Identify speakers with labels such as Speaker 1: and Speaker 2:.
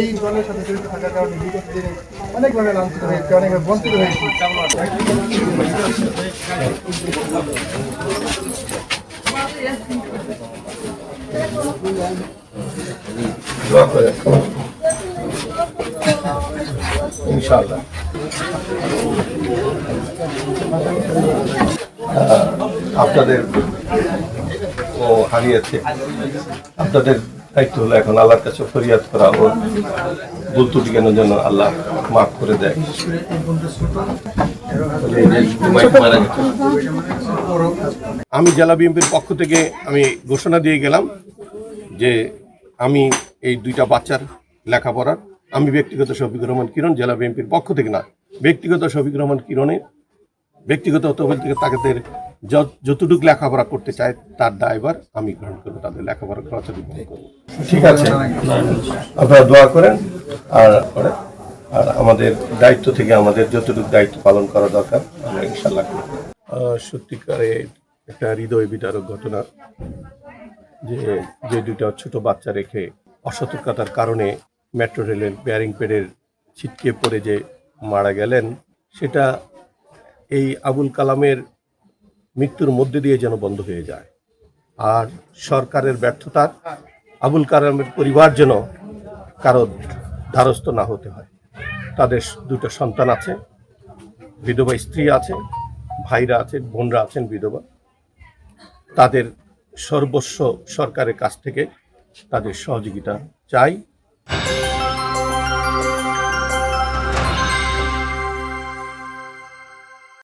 Speaker 1: এই দলের সাথে জড়িত থাকার অনেকভাবে লাঞ্ছিত হয়েছে অনেকভাবে বঞ্চিত হয়েছে
Speaker 2: আহ, আপনাদের ও হারিয়েছে। আপনাদের দায়িত্ব হলো এখন আল্লাহর কাছে ফরিয়াদ করা ও ভুল ত্রুটি কেন যেন আল্লাহ মাফ করে দেয়। আমি জেলা বিএনপির পক্ষ থেকে আমি ঘোষণা দিয়ে গেলাম যে আমি এই দুইটা বাচ্চার লেখাপড়ার আমি ব্যক্তিগত শফিকুর রহমান কিরণ, জেলা বিএনপির পক্ষ থেকে না, ব্যক্তিগত শফিকুর রহমান কিরণের ব্যক্তিগত তহবিল থেকে তাদের যত- যতটুকু লেখাপড়া করতে চায়, তার দায়ভার আমি গ্রহণ করব, তাদের লেখাপড়া দিব ঠিক আছে? আপনারা দোয়া করেন, আর আর আমাদের দায়িত্ব থেকে আমাদের যতটুকু দায়িত্ব পালন করা দরকার, আমরা ইনশাল্লাহ করব। সত্যিকারে একটা হৃদয় বিদারক ঘটনা, যে যে দুইটা ছোট বাচ্চা রেখে অসতর্কতার কারণে মেট্রো রেলের ব্যারিং পেডের ছিটকে পড়ে যে মারা গেলেন, সেটা এই আবুল কালামের মৃত্যুর মধ্যে দিয়ে যেন বন্ধ হয়ে যায়। আর সরকারের ব্যর্থতার, আবুল কালামের পরিবার যেন কারও দ্বারস্থ না হতে হয়। তাদের দুটো সন্তান আছে, বিধবা স্ত্রী আছে, ভাইরা আছেন, বোনরা আছেন, বিধবা। তাদের সর্বস্ব সরকারের কাছ থেকে তাদের সহযোগিতা চাই।